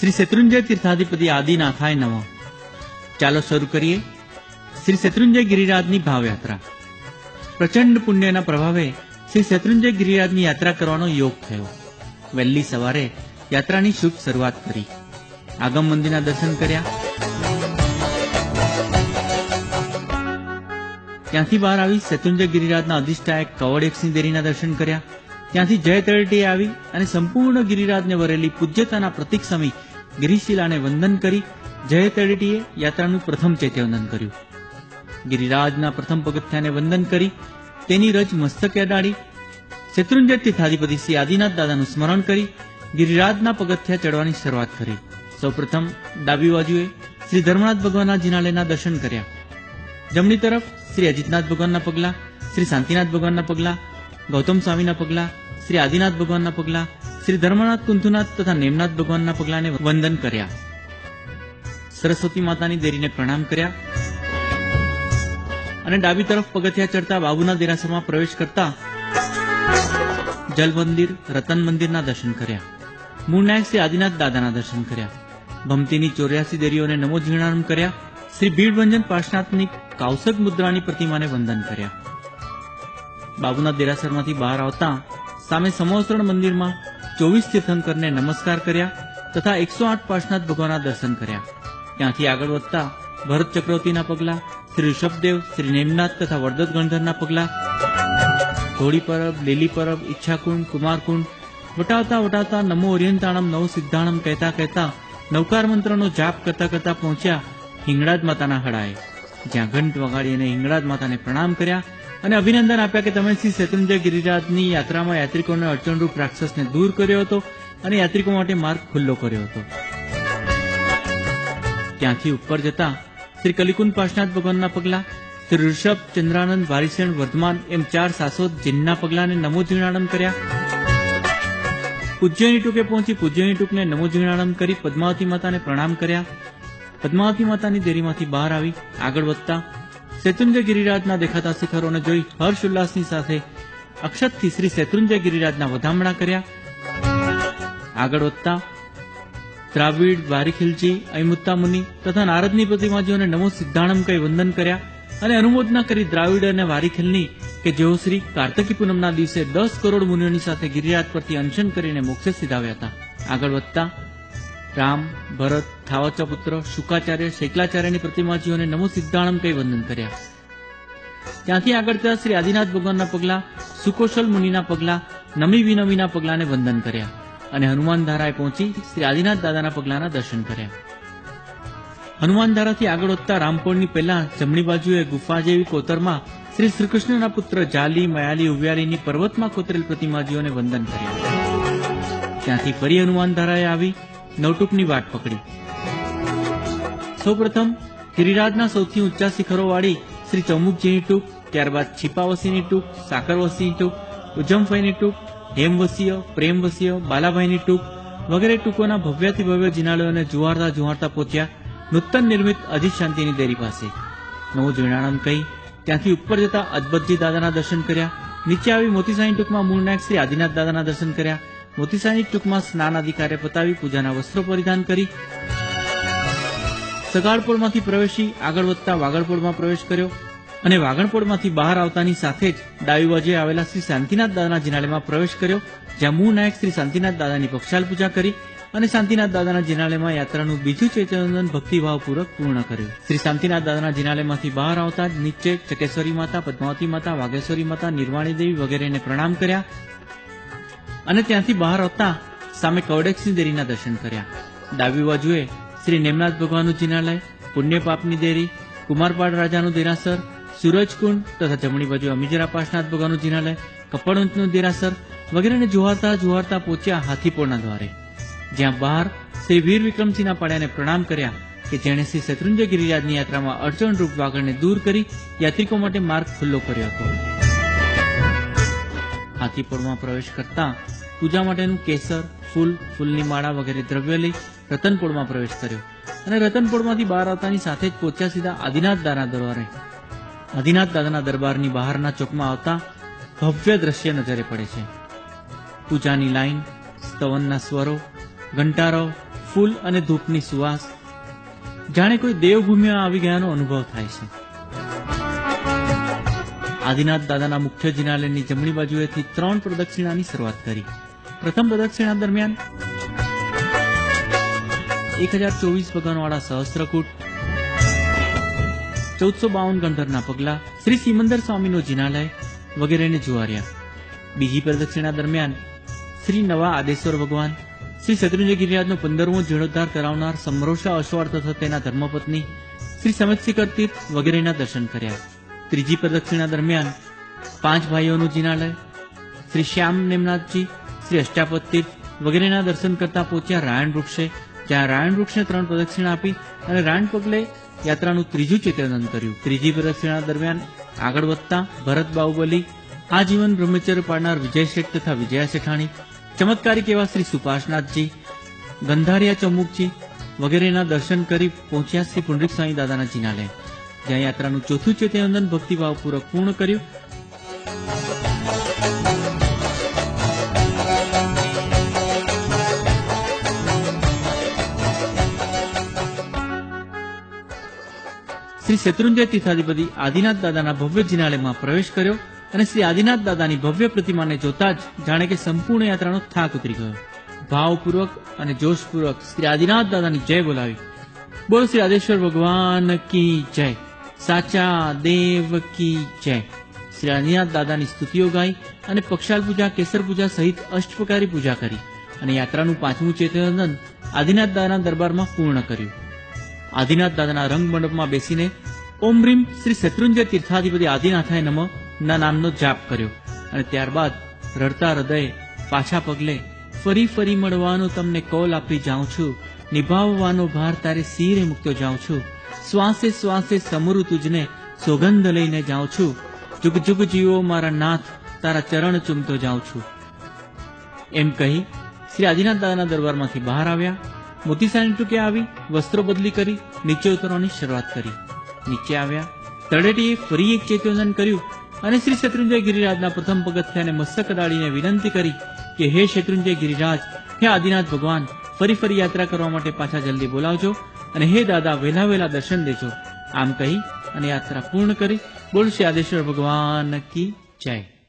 શ્રી શત્રુંજય તીર્થાધિપતિ આદિનાથાય નમઃ. ચાલો શરૂ કરીએ. શ્રી શત્રુંજય ગિરિરાજની ભાવયાત્રા. પ્રચંડ પુણ્યના પ્રભાવે શ્રી શત્રુંજય ગિરિરાજની યાત્રા કરવાનો યોગ થયો. વહેલી સવારે યાત્રાની શુભ શરૂઆત કરી. આગમ મંદિરના દર્શન કર્યા. ત્યાંથી બહાર આવી શત્રુંજય ગિરિરાજના અધિષ્ઠાયક કવડેક્ષની દેરીના દર્શન કર્યા. ત્યાંથી જય તળટીએ આવી અને સંપૂર્ણ ગિરિરાજને વરેલી પૂજ્યતાના પ્રતિક સમી ગિરિશિલાને વંદન કરી જય તળટીએ યાત્રાનું પ્રથમ ચૈત્યવંદન કર્યું. ગિરિરાજના પ્રથમ પગથિયાને વંદન કરી તેની રજ મસ્તકે અડાડી શત્રુંજય તીર્થાધિપતિ શ્રી આદિનાથ દાદાનું સ્મરણ કરી ગિરિરાજના પગથિયા ચડવાની શરૂઆત કરી. સૌપ્રથમ ડાબી બાજુએ શ્રી ધર્મનાથ ભગવાનના જિનાલયના દર્શન કર્યા. જમણી તરફ શ્રી અજીતનાથ ભગવાનના પગલા, શ્રી શાંતિનાથ ભગવાનના પગલા ગૌતમ સ્વામીના પગલા, શ્રી આદિનાથ ભગવાનના પગલા, શ્રી ધર્મનાથ કુંથુનાથ તથા નેમનાથ ભગવાનના પગલાને વંદન કર્યા. સરસ્વતી માતાની દેરીને પ્રણામ કર્યા. અને ડાબી તરફ પગથિયા ચડતા બાબુના દેરાસરમાં પ્રવેશ કરતા જલ મંદિર, રતન મંદિરના દર્શન કર્યા. મૂળ નાયક શ્રી આદિનાથ દાદાના દર્શન કર્યા. ભમતીની ચોર્યાસી દેરીઓને નમો કર્યા. શ્રી ભીડભંજન પાર્શનાથની કાઉસક મુદ્રાની પ્રતિમાને વંદન કર્યા. બાબુના દેરાસરમાંથી બહાર આવતા સામે સમોસરણ મંદિરમાં ચોવીસ તીર્થંકરને નમસ્કાર કર્યા તથા એકસો આઠ પાર્શનાથ ભગવાનના દર્શન કર્યા. ત્યાંથી આગળ વધતા ભરત ચક્રવર્તીના પગલા, શ્રી ઋષભદેવ, શ્રી નેમનાથ તથા વરદત ગણધરના પગલા ઘોડી પરબ, લીલી પરબ, ઈચ્છાકુંડ, કુમારકુંડ, વટાવતા વટાવતા નમો ઓરિયંતાણમ નવ સિદ્ધાણમ કહેતા કહેતા નવકાર મંત્રનો જાપ કરતા કરતા પહોંચ્યા હિંગળાજ માતાના હડાએ જ્યાં ઘંટ વગાડી અને હિંગળાજ માતાને પ્રણામ કર્યા અને અભિનંદન આપ્યા કે તમે શ્રી શત્રુંજય ગિરિરાજની યાત્રામાં યાત્રિકોને અડચણરૂપ રાક્ષસને દૂર કર્યો હતો અને યાત્રિકો માટે માર્ગ ખુલ્લો કર્યો હતો. ત્યાંથી ઉપર જતા શ્રી કલિકુંદ પાર્શનાથ ભગવાનના પગલા, શ્રી ઋષભ ચંદ્રાનંદ વારીસેણ વર્ધમાન એમ ચાર સાસોદ જીનના પગલાને નમો જીર્ણાનંદ કર્યા. પૂજ્યની ટૂંકે પહોંચી પૂજ્યની ટૂંકને નમો જીર્ણાનંદ કરી પદ્માવતી માતાને પ્રણામ કર્યા. પદ્માવતી માતાની દેરીમાંથી બહાર આવી આગળ વધતા શેત્રુંજય ગિરિરાજના દેખાતા શિખરોને જોઈ હર્ષ ઉલ્લાસની સાથે અક્ષતથી શ્રી શેત્રુંજય ગિરિરાજના વધામણા કર્યા. આગળ વધતા દ્રાવિડ, વારીખિલજી અયમુત્તા મુનિ તથા નારદની પ્રતિમાજીઓને નમો સિદ્ધાણમ કહી વંદન કર્યા અને અનુમોદના કરી દ્રાવિડ અને વારીખિલની કે જેઓ શ્રી કાર્તકી પૂનમના દિવસે દસ કરોડ મુનિઓની સાથે ગિરિરાજ પરથી અનશન કરીને મોક્ષે સીધાવ્યા હતા. આગળ વધતા રામ, ભરત, થાવચા પુત્ર, શુકાચાર્ય શૈકલાચાર્યની પ્રતિમાજીઓને નમો સિદ્ધાણમ કહી વંદન કર્યા. ત્યાંથી આગળ ત્યાં શ્રી આદિનાથ ભગવાનના પગલા, સુકોશલ મુનિના પગલા, નમી વિનમીના પગલાને વંદન કર્યા અને હનુમાન ધારાએ પહોંચી શ્રી આદિનાથ દાદાના પગલાના દર્શન કર્યા. હનુમાન ધારાથી આગળ વધતા રામપોળની પહેલા જમણી બાજુએ ગુફા જેવી કોતરમાં શ્રી શ્રીકૃષ્ણના પુત્ર જાલી, મયાલી, ઉવ્યાલીની પર્વતમાં કોતરેલ પ્રતિમાજીઓને વંદન કર્યા. ત્યાંથી ફરી હનુમાન ધારાએ આવી નવટુકની વાટ પકડી. સૌપ્રથમ, ગિરિરાજના સૌથી ઊંચા શિખરો વાળી શ્રી ચમુકજીની ટૂંક, ત્યારબાદ છીપાવસીની ટૂંક, સાકરવસીની ટૂંક, ઉજમભાઈની ટૂંક, હેમવસીય, પ્રેમવસીય, બાલાભાઈની ટૂંક વગેરે ટૂંકોના ભવ્યથી ભવ્ય જિનાલયોને જુવારતા જુવારતા પહોંચ્યા નૂતન નિર્મિત અજીત શાંતિની દેરી પાસે. નવું જીર્ણાનંદ કહી ત્યાંથી ઉપર જતા અદબતજી દાદાના દર્શન કર્યા. નીચે આવી મોતીસાઈની ટૂંકમાં મૂળ નાયક શ્રી આદિનાથ દાદાના દર્શન કર્યા. મોતીસાની ટૂંકમાં સ્નાન કાર્ય પતાવી પૂજાના વસ્ત્રો પરિધાન કરી સગાડપોળમાંથી પ્રવેશી આગળ વધતા વાગડપોળમાં પ્રવેશ કર્યો અને વાગણપોળમાંથી બહાર આવતાની સાથે જ ડાબી બાજુએ આવેલા શ્રી શાંતિનાથ દાદાના જિનાલયમાં પ્રવેશ કર્યો, જ્યાં મૂળ નાયક શ્રી શાંતિનાથ દાદાની પક્ષાલ પૂજા કરી અને શાંતિનાથ દાદાના જિનાલયમાં યાત્રાનું બીજું ચૈતન્યવંદન ભક્તિભાવપૂર્વક પૂર્ણ કર્યું. શ્રી શાંતિનાથ દાદાના જિનાલયમાંથી બહાર આવતા જ નીચે ચકેશ્વરી માતા, પદ્માવતી માતા, વાઘેશ્વરી માતા, નિર્વાણી દેવી વગેરેને પ્રણામ કર્યા અને ત્યાંથી બહાર આવતા સામે કવડેક્ષની દેરીના દર્શન કર્યા. ડાબી બાજુએ શ્રી નેમનાથ ભગવાનનું જિનાલય પુણ્ય પાપની દેરી કુમારપાડ રાજાનું દેરાસર, સૂરજકુંડ તથા જમણી બાજુ અમીજરા પાસનાથ ભગવાનનું જિનાલય કપડવંતનું દેરાસર વગેરેને જોવાતા જોવાતા પહોંચ્યા હાથીપોળના દ્વારે. જ્યાં બહાર શ્રી વીર વિક્રમસિંહના પાડ્યાને પ્રણામ કર્યા કે જેણે શ્રી શત્રુંજય ગિરિરાજની યાત્રામાં અડચણરૂપ વાગણને દૂર કરી યાત્રિકો માટે માર્ગ ખુલ્લો કર્યો હતો. હાથીપોળમાં પ્રવેશ કરતા પૂજા માટેનું કેસર, ફૂલ, ફૂલની માળા વગેરે દ્રવ્ય લઈ રતનપોળમાં પ્રવેશ કર્યો અને રતનપોળમાંથી બહાર આવતાની સાથે જ પહોંચ્યા સીધા આદિનાથ દાના દરબારે. આદિનાથ દાદાના દરબારની બહારના ચોકમાં આવતા ભવ્ય દ્રશ્ય નજરે પડે છે. પૂજાની લાઈન, સ્તવનના સ્વરો, ઘંટારો, ફૂલ અને ધૂપની સુવાસ. જાણે કોઈ દેવભૂમિમાં આવી ગયાનો અનુભવ થાય છે. આદિનાથ દાદાના મુખ્ય જિનાલયની જમણી બાજુએથી ત્રણ પ્રદક્ષિણાની શરૂઆત કરી. પ્રથમ પ્રદક્ષિણા દરમિયાન એક હજાર ચોવીસ ભગવાનવાળા સહસ્ત્રકૂટ ચૌદસો બાવન ગણધરના પગલા શ્રી સિમંદર સ્વામીનો જિનાલય વગેરેને જુવાર્યા. બીજી પ્રદક્ષિણા દરમિયાન શ્રી નવા આદેશ્વર ભગવાન, શ્રી શત્રુંજય ગિરિરાજનો પંદરમો જીર્ણોદ્ધાર કરાવનાર સમરોષા અશ્વાર તથા તેના ધર્મપત્ની શ્રી સમજશિખર તીર્થ વગેરેના દર્શન કર્યા. ત્રીજી પ્રદક્ષિણા દરમિયાન પાંચ ભાઈઓનું જિનાલય, શ્રી શ્યામ નેમનાથજી, શ્રી અષ્ટાપદ વગેરેના દર્શન કરતા પહોંચ્યા રાયણ વૃક્ષે, જ્યાં રાયણ વૃક્ષને ત્રણ પ્રદક્ષિણા આપી અને રાયણ પગલે યાત્રાનું ત્રીજું ચેતન કર્યું. ત્રીજી પ્રદક્ષિણા દરમિયાન આગળ વધતા ભરત બાહુબલી, આજીવન બ્રહ્મચર્ય પાડનાર વિજય શેઠ તથા વિજયા શેઠાણી, ચમત્કારિક એવા શ્રી સુપાસનાથજી ગંધારિયા ચમુકજી વગેરેના દર્શન કરી પહોંચ્યા શ્રી પુંડરીક સ્વામી દાદાના જિનાલય. જ્યાં યાત્રાનું ચોથું ચેતનંદન ભક્તિભાવપૂર્વક પૂર્ણ કર્યું. શ્રી શત્રુંજય તીર્થાધિપતિ આદિનાથ દાદાના ભવ્ય જિનાલયમાં પ્રવેશ કર્યો અને શ્રી આદિનાથ દાદાની ભવ્ય પ્રતિમાને જોતા જ જાણે કે સંપૂર્ણ યાત્રાનો થાક ઉતરી ગયો. ભાવપૂર્વક અને જોશપૂર્વક શ્રી આદિનાથ દાદાની જય બોલાવી. બોલો શ્રી આદેશ્વર ભગવાન કી જય. સાચા દેવ કી જય. શ્રી આદિનાથ દાદાની સ્તુતિઓ ગાઈ અને પક્ષાલ પૂજા, કેસર પૂજા સહિત અષ્ટપ્રકારી પૂજા કરી અને યાત્રાનું પાંચમું ચેતનંદન આદિનાથ દાદાના દરબારમાં પૂર્ણ કર્યું. આદિનાથ દાદાના રંગ મંડપમાં બેસીને ઓમ રીમ શ્રી શત્રુંજય તીર્થાધિપતિ આદિનાથાય નમ ના નામનો જાપ કર્યો અને ત્યારબાદ રડતા હૃદયે પાછા પગલે ફરી ફરી મળવાનો તમને કોલ આપી જાઉં છું. નિભાવવાનો ભાર તારે શિરે મૂકતો જાઉં છું. શ્વાસે શ્વાસે સમરું તુજને સોગંધ લઈને જાઉં છું. જુગ જુગ જીવો મારા નાથ, તારા ચરણ ચૂમતો જાઉં છું. એમ કહી શ્રી આદિનાથ દાદાના દરબારમાંથી બહાર આવ્યા. મોતીસાની ટૂંકે આવી, વસ્ત્રો બદલી કરી, નીચે ઉતરવાની શરૂઆત કરી. નીચે આવ્યા. તળેટીએ ફરી એક ચેતવંદન કર્યું અને શ્રી શત્રુંજય ગિરિરાજના પ્રથમ પગથિયાને મસ્તક દાડીને વિનંતી કરી કે, હે શત્રુંજય ગિરિરાજ, હે આદિનાથ ભગવાન, ફરી ફરી યાત્રા કરવા માટે પાછા જલ્દી બોલાવજો. અને હે દાદા વહેલા વહેલા દર્શન દેજો. આમ કહી અને યાત્રા પૂર્ણ કરી. બોલ શ્રી આદેશ્વર ભગવાન કી જય.